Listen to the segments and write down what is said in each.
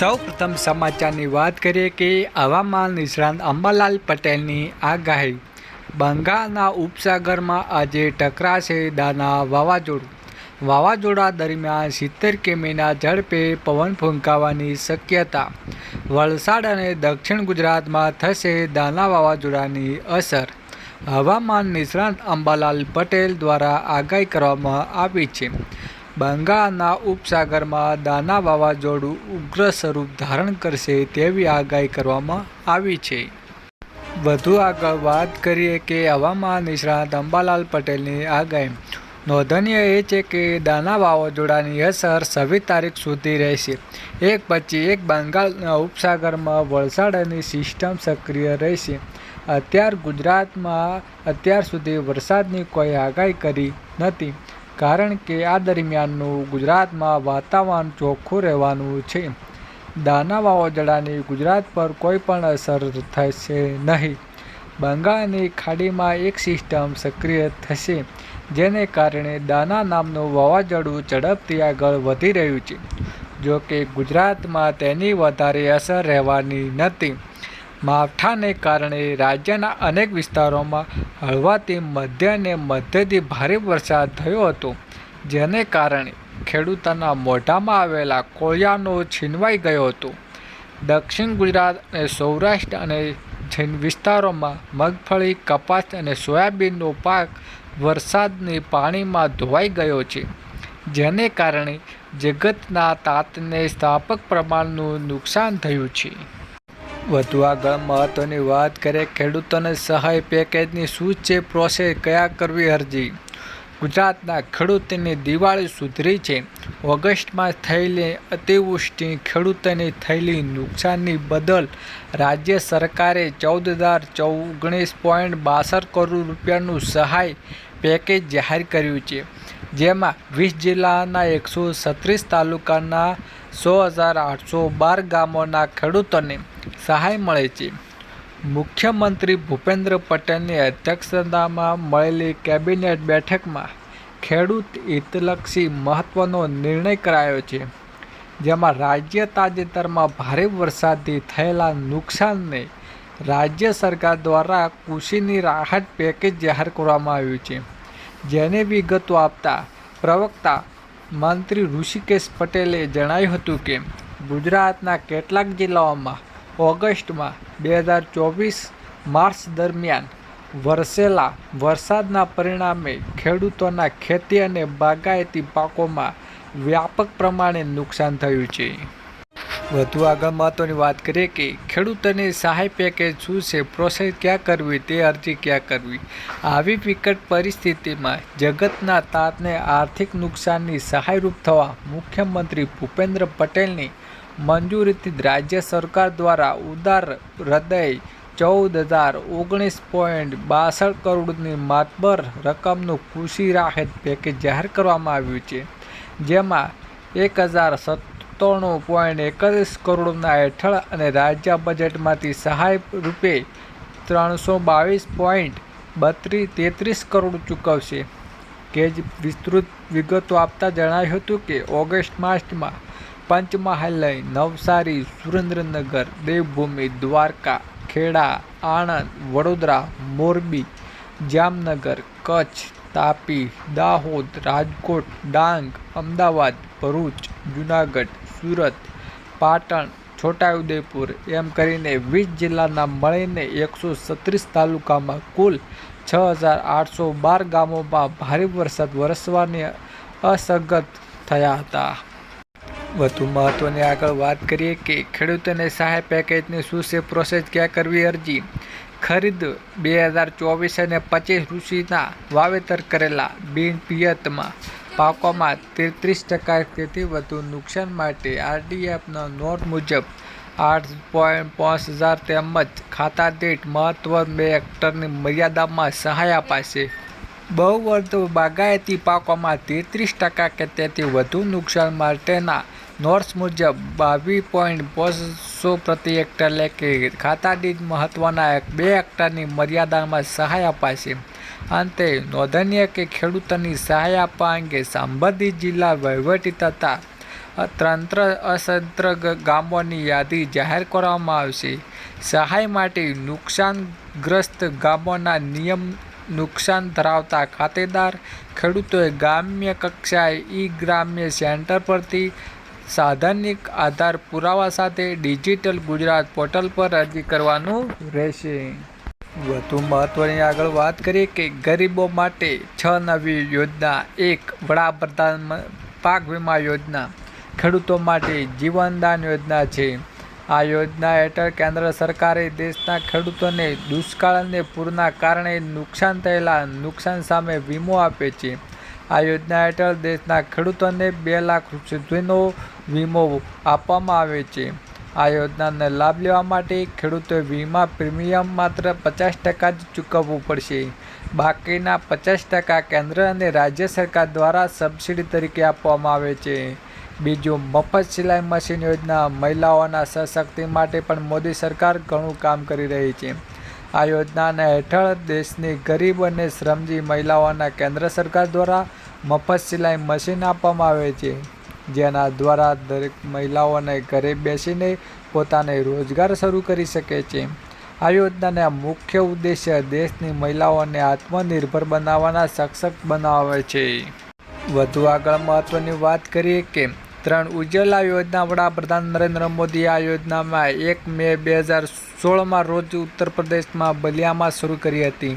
સૌ પ્રથમ સમાચારની વાત કરીએ કે હવામાન નિષ્ણાંત અંબાલાલ પટેલની આગાહી. બંગાળના ઉપસાગરમાં આજે ટકરાશે દાના વાવાઝોડું. વાવાઝોડા દરમિયાન સિત્તેર કિમીના ઝડપે પવન ફૂંકાવાની શક્યતા. વલસાડ અને દક્ષિણ ગુજરાતમાં થશે દાના વાવાઝોડાની અસર. હવામાન નિષ્ણાંત અંબાલાલ પટેલ દ્વારા આગાહી કરવામાં આવી છે. બંગાળના ઉપસાગરમાં દાના વાવાઝોડું ઉગ્ર સ્વરૂપ ધારણ કરશે તેવી આગાહી કરવામાં આવી છે. વધુ આગળ વાત કરીએ કે હવામાન નિષ્ણાત અંબાલાલ પટેલની આગાહી. નોંધનીય એ છે કે દાના વાવાઝોડાની અસર છવ્વીસ તારીખ સુધી રહેશે. એક પછી એક બંગાળના ઉપસાગરમાં વલસાડની સિસ્ટમ સક્રિય રહેશે. અત્યાર ગુજરાતમાં અત્યાર સુધી વરસાદની કોઈ આગાહી કરી નથી. કારણ કે આ દરમિયાનનું ગુજરાતમાં વાતાવરણ ચોખ્ખું રહેવાનું છે. દાના વાવાઝોડાની ગુજરાત પર કોઈ પણ અસર થશે નહીં. બંગાળની ખાડીમાં એક સિસ્ટમ સક્રિય થશે, જેને કારણે દાના નામનું વાવાઝોડું ઝડપથી આગળ વધી રહ્યું છે. જો કે ગુજરાતમાં તેની વધારે અસર રહેવાની નથી. માવઠાને કારણે રાજ્યના અનેક વિસ્તારોમાં હળવાથી મધ્ય અને મધ્યથી ભારે વરસાદ થયો હતો, જેને કારણે ખેડૂતોના મોઢામાં આવેલા કોળિયાનો છીનવાઈ ગયો હતો. દક્ષિણ ગુજરાત અને સૌરાષ્ટ્ર અને જૈન વિસ્તારોમાં મગફળી, કપાસ અને સોયાબીનનો પાક વરસાદની પાણીમાં ધોવાઈ ગયો છે, જેને કારણે જગતના તાતને સ્થાપક પ્રમાણનું નુકસાન થયું છે. વધુ આગળ મહત્વની વાત કરીએ, ખેડૂતોને સહાય પેકેજની શું છે, પ્રોસેસ કયા કરવી અરજી? ગુજરાતના ખેડૂતોની દિવાળી સુધરી છે. ઓગસ્ટમાં થયેલી અતિવૃષ્ટિ ખેડૂતોને થયેલી નુકસાનની બદલ રાજ્ય સરકારે ચૌદ હજાર ચોગણીસ પોઈન્ટ બાસઠ કરોડ રૂપિયાનું સહાય પેકેજ જાહેર કર્યું છે. જેમાં વીસ જિલ્લાના એકસો છત્રીસ તાલુકાના સો હજાર આઠસો બાર ગામોના ખેડૂતોને સહાય મળે છે. મુખ્યમંત્રી ભૂપેન્દ્ર પટેલની અધ્યક્ષતામાં મળેલી કેબિનેટ બેઠકમાં ખેડૂત હિતલક્ષી મહત્વનો નિર્ણય કરાયો છે. જેમાં રાજ્ય તાજેતરમાં ભારે વરસાદથી થયેલા નુકસાનને રાજ્ય સરકાર દ્વારા કૃષિની રાહત પેકેજ જાહેર કરવામાં આવ્યું છે. જેને વિગતો આપતા પ્રવક્તા મંત્રી ઋષિકેશ પટેલે જણાવ્યું હતું કે, ગુજરાતના કેટલાક જિલ્લાઓમાં ઓગસ્ટમાં બે હજાર ચોવીસ માર્ચ દરમિયાન વરસેલા વરસાદના પરિણામે ખેડૂતોના ખેતી અને બાગાયતી પાકોમાં વ્યાપક પ્રમાણે નુકસાન થયું છે. વધુ આગળ મહત્વની વાત કરીએ કે ખેડૂતોને સહાય પેકેજ શું છે પ્રોસેસ ક્યાં કરવી, તે અરજી ક્યાં કરવી? આવી વિકટ પરિસ્થિતિમાં જગતના તાતને આર્થિક નુકસાનની સહાયરૂપ થવા મુખ્યમંત્રી ભૂપેન્દ્ર પટેલની મંજૂરીથી રાજ્ય સરકાર દ્વારા ઉદાર હૃદય ચૌદ હજાર ઓગણીસ પોઈન્ટ બાસઠ કરોડની માતબર રકમનું કૃષિ રાહત પેકેજ જાહેર કરવામાં આવ્યું છે, જેમાં એક હજાર સત્તાણું પોઈન્ટ એકત્રીસ કરોડના હેઠળ અને રાજ્ય બજેટમાંથી સહાય રૂપે ત્રણસો બાવીસ પોઈન્ટ બત્રીસ તેત્રીસ કરોડ ચૂકવશે. કે જ વિસ્તૃત વિગતો આપતા જણાવ્યું હતું કે ઓગસ્ટ માસમાં પંચમહાલય, નવસારી, સુરેન્દ્રનગર, દેવભૂમિ, દ્વારકા, ખેડા, આણંદ, વડોદરા, મોરબી, જામનગર, કચ્છ તાપી, દાહોદ, રાજકોટ, ડાંગ, અમદાવાદ, ભરૂચ, જુનાગઢ, સુરત, પાટણ, છોટાઉદેપુર એમ કરીને વીસ જિલ્લાના મળીને એકસો છત્રીસ તાલુકામાં કુલ છ હજાર આઠસો બાર ગામોમાં ભારે વરસાદ વરસવાની અસગત થયા હતા. વધુ મહત્વની આગળ વાત કરીએ કે ખેડૂતોને સહાય પેકેજની શું છે પ્રોસેસ ક્યાં કરવી, અરજી? ખરીદ બે હજાર ચોવીસ અને પચીસ ઋષિના વાવેતર કરેલા બિન પિયતમાં પાકોમાં તેત્રીસ ટકા તેથી વધુ નુકસાન માટે આરડીએફના નોટ મુજબ આઠ પોઈન્ટ પાંચ હજાર તેમજ ખાતા દીઠ મહત્વ બે હેક્ટરની મર્યાદામાં સહાય અપાશે. બહુ વધુ બાગાયતી પાકોમાં તેત્રીસ ટકા કે તેથી વધુ નુકસાન માટેના નોર્સ મુજબ બાવીસ પોઈન્ટ પાંચસો પ્રતિ હેક્ટર લે કે ખાતા દીઠ મહત્ત્વના બે હેક્ટરની મર્યાદામાં સહાય અપાશે? અંતે નોંધનીય કે ખેડૂતોની સહાય આપવા અંગે સંબંધિત જિલ્લા વહીવટી તથા તંત્ર અસંત્ર ગામોની યાદી જાહેર કરવામાં આવશે. સહાય માટે નુકસાનગ્રસ્ત ગામોના નિયમ નુકસાન ધરાવતા ખાતેદાર ખેડૂતોએ ગ્રામ્ય કક્ષાએ ઈ ગ્રામ્ય સેન્ટર પરથી સાધનિક આધાર પુરાવા સાથે ડિજિટલ ગુજરાત પોર્ટલ પર અરજી કરવાનું રહેશે. વધુ મહત્વની આગળ વાત કરીએ કે ગરીબો માટે છ નવી યોજના, એક વડાપ્રધાન પાક વીમા યોજના, ખેડૂતો માટે જીવનદાન યોજના છે. આ યોજના હેઠળ કેન્દ્ર સરકારે દેશના ખેડૂતોને દુષ્કાળ અને પૂરના કારણે નુકસાન થયેલા નુકસાન સામે વીમો આપે છે. આ યોજના હેઠળ દેશના ખેડૂતોને બે લાખ સુધીનો વીમો આપવામાં આવે છે. આ યોજનાનો લાભ લેવા માટે ખેડૂતોએ વીમા પ્રીમિયમ માત્ર પચાસ ટકા જ ચૂકવવું પડશે. બાકીના પચાસ ટકા કેન્દ્ર અને રાજ્ય સરકાર દ્વારા સબસિડી તરીકે આપવામાં આવે છે. બીજું, મફત સિલાઈ મશીન યોજના મહિલાઓના સશક્તિ માટે પણ મોદી સરકાર ઘણું કામ કરી રહી છે. આ યોજનાના હેઠળ દેશની ગરીબ અને શ્રમજી મહિલાઓના કેન્દ્ર સરકાર દ્વારા મફત સિલાઈ મશીન આપવામાં આવે છે, જેના દ્વારા દરેક મહિલાઓને ઘરે બેસીને પોતાને રોજગાર શરૂ કરી શકે છે. આ યોજનાના મુખ્ય ઉદ્દેશ્ય દેશની મહિલાઓને આત્મનિર્ભર બનાવવાના સક્ષમ બનાવે છે. વધુ આગળ મહત્વની વાત કરીએ કે, ત્રણ ઉજ્જવલા યોજના વડાપ્રધાન નરેન્દ્ર મોદી આ યોજનામાં એક મે બે હજાર સોળમાં રોજ ઉત્તર પ્રદેશમાં બલિયામાં શરૂ કરી હતી.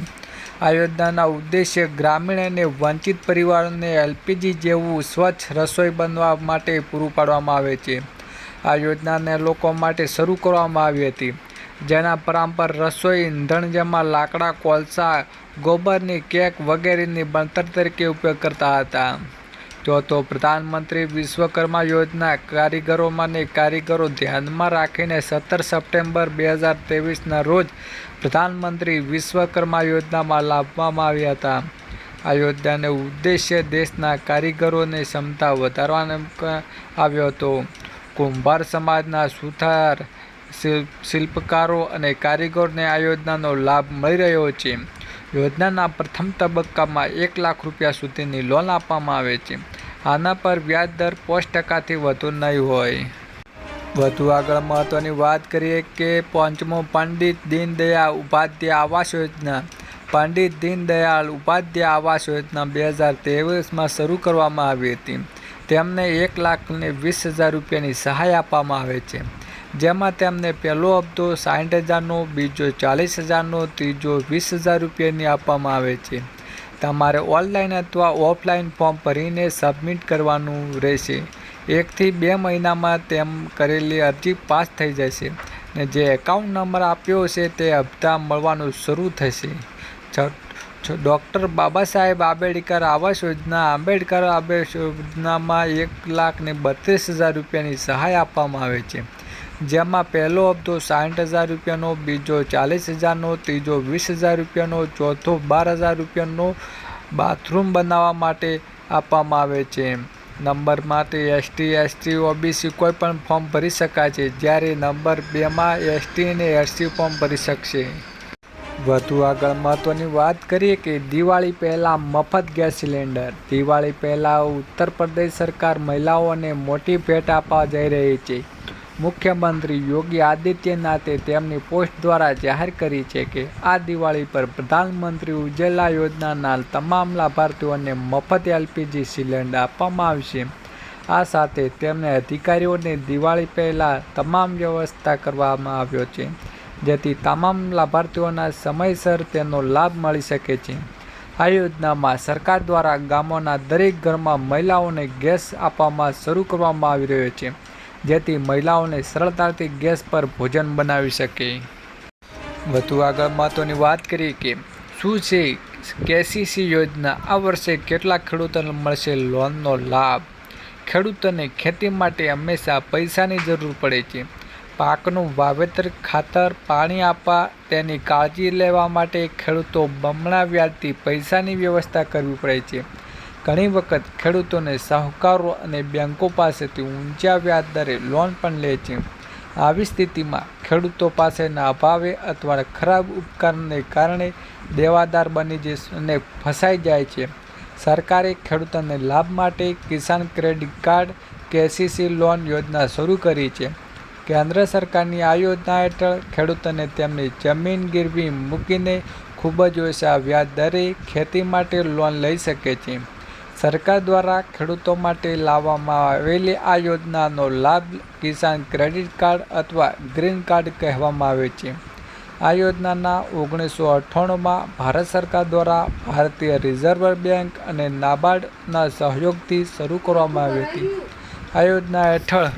આ યોજનાના ઉદ્દેશ્ય ગ્રામીણ અને વંચિત પરિવારોને એલપીજી જેવું સ્વચ્છ રસોઈ બનવા માટે પૂરું પાડવામાં આવે છે. આ યોજનાને લોકો માટે શરૂ કરવામાં આવી હતી. જેના પરંપર રસોઈ ઇંધણ જેમાં લાકડા, કોલસા, ગોબરની કેક વગેરેની બણતર તરીકે ઉપયોગ કરતા હતા. ચોથો પ્રધાનમંત્રી વિશ્વકર્મા યોજના કારીગરોમાંને કારીગરો ધ્યાનમાં રાખીને સત્તર સપ્ટેમ્બર બે હજાર ત્રેવીસના રોજ પ્રધાનમંત્રી વિશ્વકર્મા યોજનામાં લાવવામાં આવ્યા હતા. આ યોજનાનો ઉદ્દેશ્ય દેશના કારીગરોની ક્ષમતા વધારવાનો આવ્યો હતો. કુંભાર સમાજના સુથાર શિલ્પ શિલ્પકારો અને કારીગરોને આ યોજનાનો લાભ મળી રહ્યો છે. યોજનાના પ્રથમ તબક્કામાં એક લાખ રૂપિયા સુધીની લોન આપવામાં આવે છે. આના પર વ્યાજ દર પાંચ ટકાથી વધુ નહીં હોય. વધુ આગળ મહત્ત્વની વાત કરીએ કે પંચમો પંડિત દીનદયાળ ઉપાધ્યાય આવાસ યોજના. પંડિત દીનદયાળ ઉપાધ્યાય આવાસ યોજના બે હજાર ત્રેવીસમાં શરૂ કરવામાં આવી હતી. તેમને એક લાખને વીસ હજાર રૂપિયાની સહાય આપવામાં આવે છે. જેમાં તેમને પહેલો હપ્તો સાઠ હજારનો, બીજો ચાલીસ હજારનો, ત્રીજો વીસ હજાર રૂપિયાની આપવામાં આવે છે. તમારે ઓનલાઈન અથવા ઓફલાઈન ફોર્મ ભરીને સબમિટ કરવાનું રહેશે. એકથી બે મહિનામાં તેમ કરેલી અરજી પાસ થઈ જશે ને જે એકાઉન્ટ નંબર આપ્યો છે તે હપ્તા મળવાનું શરૂ થશે. ડૉક્ટર બાબા સાહેબ આંબેડકર આવાસ યોજના, આંબેડકર આવાસ યોજનામાં એક લાખ ને બત્રીસ હજાર રૂપિયાની સહાય આપવામાં આવે છે. જેમાં પહેલો હપ્તો સાઠ હજાર રૂપિયાનો, બીજો ચાલીસ હજારનો, ત્રીજો વીસ હજાર રૂપિયાનો, ચોથો બાર હજાર રૂપિયાનો બાથરૂમ બનાવવા માટે આપવામાં આવે છે. નંબર માટે એસટી એસટી, ઓબીસી કોઈ પણ ફોર્મ ભરી શકાય છે, જ્યારે નંબર બેમાં એસટી અને એસટી ફોર્મ ભરી શકશે. વધુ આગળ મહત્ત્વની વાત કરીએ કે દિવાળી પહેલાં મફત ગેસ સિલિન્ડર. દિવાળી પહેલાં ઉત્તર પ્રદેશ સરકાર મહિલાઓને મોટી ભેટ આપવા જઈ રહી છે. મુખ્યમંત્રી યોગી આદિત્યનાથે તેમની પોસ્ટ દ્વારા જાહેર કરી છે કે આ દિવાળી પર પ્રધાનમંત્રી ઉજ્જવલા યોજનાના તમામ લાભાર્થીઓને મફત એલપીજી સિલિન્ડર આપવામાં આવશે. આ સાથે તેમને અધિકારીઓને દિવાળી પહેલાં તમામ વ્યવસ્થા કરવામાં આવ્યો છે, જેથી તમામ લાભાર્થીઓના સમયસર તેનો લાભ મળી શકે છે. આ યોજનામાં સરકાર દ્વારા ગામોના દરેક ઘરમાં મહિલાઓને ગેસ આપવામાં શરૂ કરવામાં આવી રહ્યો છે. જેથી મહિલાઓને સરળતાથી ગેસ પર ભોજન બનાવી શકે. વધુ આગળ મહત્ત્વની વાત કરીએ કે, શું છે કેસીસી યોજના? આ વર્ષે કેટલા ખેડૂતોને મળશે લોનનો લાભ? ખેડૂતોને ખેતી માટે હંમેશા પૈસાની જરૂર પડે છે. પાકનું વાવેતર, ખાતર, પાણી આપવા, તેની કાળજી લેવા માટે ખેડૂતો બમણા વ્યાજથી પૈસાની વ્યવસ્થા કરવી પડે છે. ઘણી વખત ખેડૂતોને સાહુકારો અને બેંકો પાસેથી ઊંચા વ્યાજ દરે લોન પણ લે છે. આવી સ્થિતિમાં ખેડૂતો પાસેના અભાવે અથવા ખરાબ ઉપકરણને કારણે દેવાદાર બની જશે અને ફસાઈ જાય છે. સરકારે ખેડૂતોને લાભ માટે Kisan credit card, KCC loan યોજના શરૂ કરી છે. કેન્દ્ર સરકારની આ યોજના હેઠળ ખેડૂતોને તેમની જમીન ગીરવી મૂકીને ખૂબ જ ઓછા વ્યાજ દરે ખેતી માટે લોન લઈ શકે છે. સરકાર દ્વારા ખેડૂતો માટે લાવવામાં આવેલી આ યોજનાનો લાભ કિસાન ક્રેડિટ કાર્ડ અથવા ગ્રીન કાર્ડ કહેવામાં આવે છે. આ યોજનાના ઓગણીસો અઠ્ઠાણુંમાં ભારત સરકાર દ્વારા ભારતીય રિઝર્વ બેંક અને નાબાર્ડના સહયોગથી શરૂ કરવામાં આવી હતી. આ યોજના હેઠળ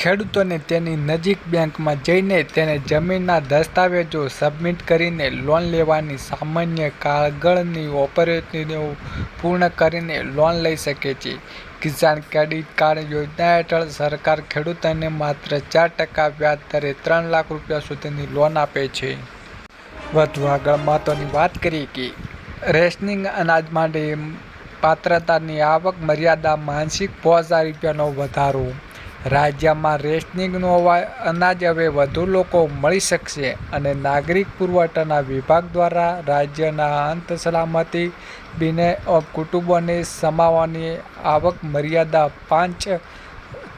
ખેડૂતોને તેની નજીક બેંકમાં જઈને તેને જમીનના દસ્તાવેજો સબમિટ કરીને લોન લેવાની સામાન્ય કાગળની ઓપરેશનો પૂર્ણ કરીને લોન લઈ શકે છે. કિસાન ક્રેડિટ કાર્ડ યોજના હેઠળ સરકાર ખેડૂતોને માત્ર ચાર ટકા વ્યાજ દરે ત્રણ લાખ રૂપિયા સુધીની લોન આપે છે. વધુ આગળ મહત્ત્વની વાત કરીએ કે રેશનિંગ અનાજ માટે પાત્રતાની આવક મર્યાદા માનસિક પાંચ હજાર રૂપિયાનો વધારો રાજ્યમાં રેશનિંગનું અનાજ હવે વધુ લોકો મળી શકશે અને નાગરિક પુરવઠાના વિભાગ દ્વારા રાજ્યના અંત સલામતી બિને કુટુંબોને સમાવવાની આવક મર્યાદા પાંચ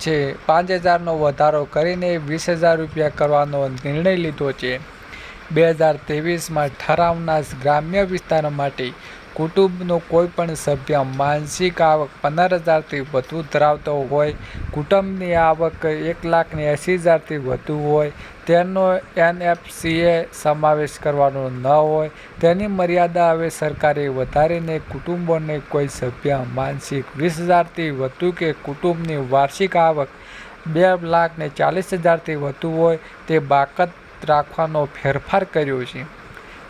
છે. પાંચ હજારનો વધારો કરીને વીસ હજાર રૂપિયા કરવાનો નિર્ણય લીધો છે. બે હજાર ત્રેવીસમાં ઠરાવના ગ્રામ્ય વિસ્તારો માટે કુટુંબનો કોઈ પણ સભ્ય માનસિક આવક પંદર હજારથી વધુ ધરાવતો હોય, કુટુંબની આવક એક લાખને એંસી હજારથી વધુ હોય, તેનો એનએફસીએ સમાવેશ કરવાનો ન હોય, તેની મર્યાદા હવે સરકારે વધારીને કુટુંબોને કોઈ સભ્ય માનસિક વીસ હજારથી વધુ કે કુટુંબની વાર્ષિક આવક બે લાખને ચાલીસ હજારથી વધુ હોય, તે બાકત રાખવાનો ફેરફાર કર્યો છે.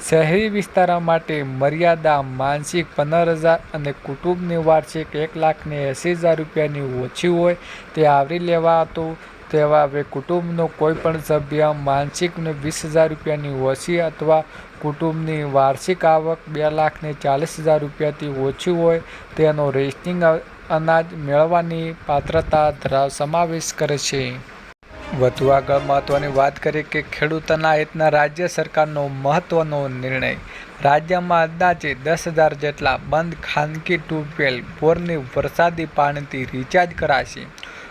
શહેરી વિસ્તારો માટે મર્યાદા માનસિક પંદર હજાર અને કુટુંબની વાર્ષિક એક લાખને એંસી હજાર રૂપિયાની ઓછી હોય તે આવરી લેવાતું. તેવા હવે કુટુંબનો કોઈ પણ સભ્ય માનસિકને વીસ હજાર રૂપિયાની ઓછી અથવા કુટુંબની વાર્ષિક આવક બે લાખને ચાલીસ હજાર રૂપિયાથી ઓછી હોય તેનો રેસ્ટિંગ અનાજ મેળવવાની પાત્રતા ધરાવ, સમાવેશ કરે છે. વધુ આગળ મહત્ત્વની વાત કરીએ કે ખેડૂતોના હિતના રાજ્ય સરકારનો મહત્ત્વનો નિર્ણય. રાજ્યમાં અંદાજે દસ હજાર જેટલા બંધ ખાનગી ટ્યુબવેલ બોરની વરસાદી પાણીથી રિચાર્જ કરાશે.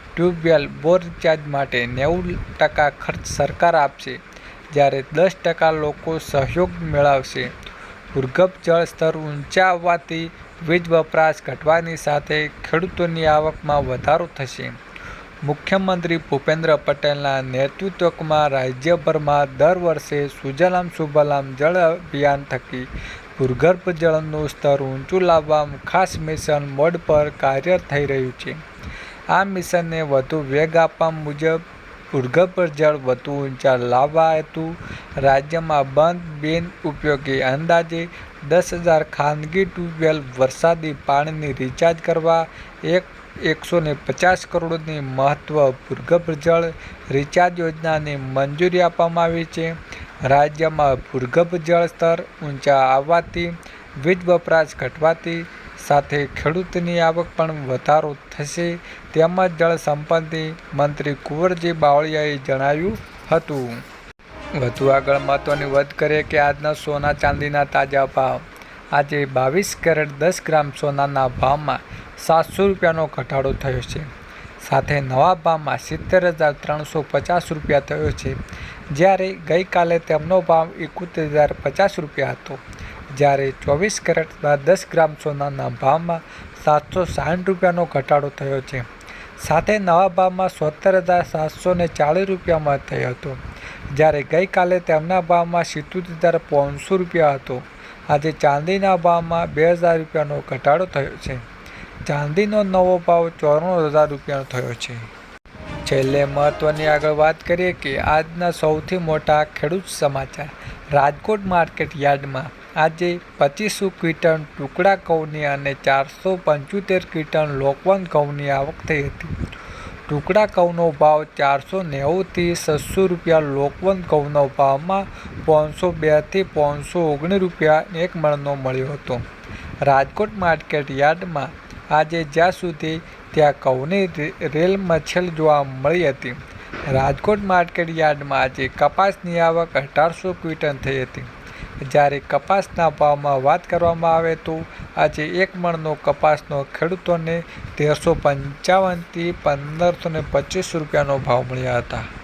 ટ્યુબવેલ બોર રિચાર્જ માટે નેવું ટકા ખર્ચ સરકાર આપશે, જ્યારે દસ ટકા લોકો સહયોગ મેળવશે. ભૂર્ગભ જળ સ્તર ઊંચા આવવાથી વીજ વપરાશ ઘટવાની સાથે ખેડૂતોની આવકમાં વધારો થશે. મુખ્યમંત્રી ભૂપેન્દ્ર પટેલના નેતૃત્વમાં રાજ્યભરમાં દર વર્ષે સુજલામ સુબલામ જળ અભિયાન થકી ભૂગર્ભ જળનું સ્તર ઊંચું લાવવા ખાસ મિશન મોડ પર કાર્ય થઈ રહ્યું છે. આ મિશનને વધુ વેગ આપવા મુજબ ભૂગર્ભ જળ વધુ ઊંચા લાવવા હેતુ. રાજ્યમાં બંધ બિન ઉપયોગી અંદાજે દસ હજાર ખાનગી ટ્યુબવેલ વરસાદી પાણીની રિચાર્જ કરવા એક એકસો ને પચાસ કરોડની મહત્વ ભૂગર્ભ જળ રિચાર્જ યોજનાને મંજૂરી આપવામાં આવી છે. રાજ્યમાં ભૂગર્ભ જળ સ્તર ઊંચા આવવાથી વીજ વપરાશ ઘટવાથી સાથે ખેડૂતની આવક પણ વધારો થશે તેમજ જળ સંપત્તિ મંત્રી કુંવરજી બાવળિયાએ જણાવ્યું હતું. વધુ આગળ મહત્વની વાત કરીએ કે આજના સોના ચાંદીના તાજા ભાવ. આજે બાવીસ કેરેટ દસ ગ્રામ સોનાના ભાવમાં સાતસો રૂપિયાનો ઘટાડો થયો છે. સાથે નવા ભાવમાં સિત્તેર હજાર ત્રણસો પચાસ રૂપિયા થયો છે. જ્યારે ગઈકાલે તેમનો ભાવ એકોતેર હજાર પચાસ રૂપિયા હતો. જ્યારે ચોવીસ કેરેટના દસ ગ્રામ સોનાના ભાવમાં સાતસો સાઠ રૂપિયાનો ઘટાડો થયો છે. સાથે નવા ભાવમાં સોતેર હજાર સાતસો ને ચાલીસ રૂપિયામાં થયો હતો. જ્યારે ગઈકાલે તેમના ભાવમાં સિત્તોતેર હજાર પાંચસો રૂપિયા હતો. આજે ચાંદીના ભાવમાં બે હજાર રૂપિયાનો ઘટાડો થયો છે. ચાંદીનો નવો ભાવ ચોરાણું હજાર રૂપિયાનો થયો છે. છેલ્લે મહત્વની આગળ વાત કરીએ કે આજના સૌથી મોટા ખેડૂત સમાચાર રાજકોટ માર્કેટ યાર્ડમાં આજે પચીસો ક્વિન્ટલ ટુકડા ઘઉંની અને ચારસો પંચોતેર ક્વિન્ટલ લોકવન ઘઉંની આવક થઈ હતી. ટુકડા ઘઉંનો ભાવ ચારસો નેવુંથી છસો રૂપિયા, લોકવન ઘઉંનો ભાવમાં પાંચસો બેથી પાંચસો ઓગણીસ રૂપિયા એક મણનો મળ્યો હતો. રાજકોટ માર્કેટ યાર્ડમાં આજે જ્યાં સુધી ત્યાં ઘઉંની રેલ મચ્છલ જોવા મળી હતી, રાજકોટ માર્કેટ યાર્ડમાં આજે કપાસની આવક અઢારસો ક્વિન્ટલ થઈ હતી. જ્યારે કપાસના ભાવમાં વાત કરવામાં આવે તો આજે એક મણનો કપાસનો ખેડૂતોને તેરસો પંચાવનથી પંદરસો ને પચીસ રૂપિયાનો ભાવ મળ્યા હતા.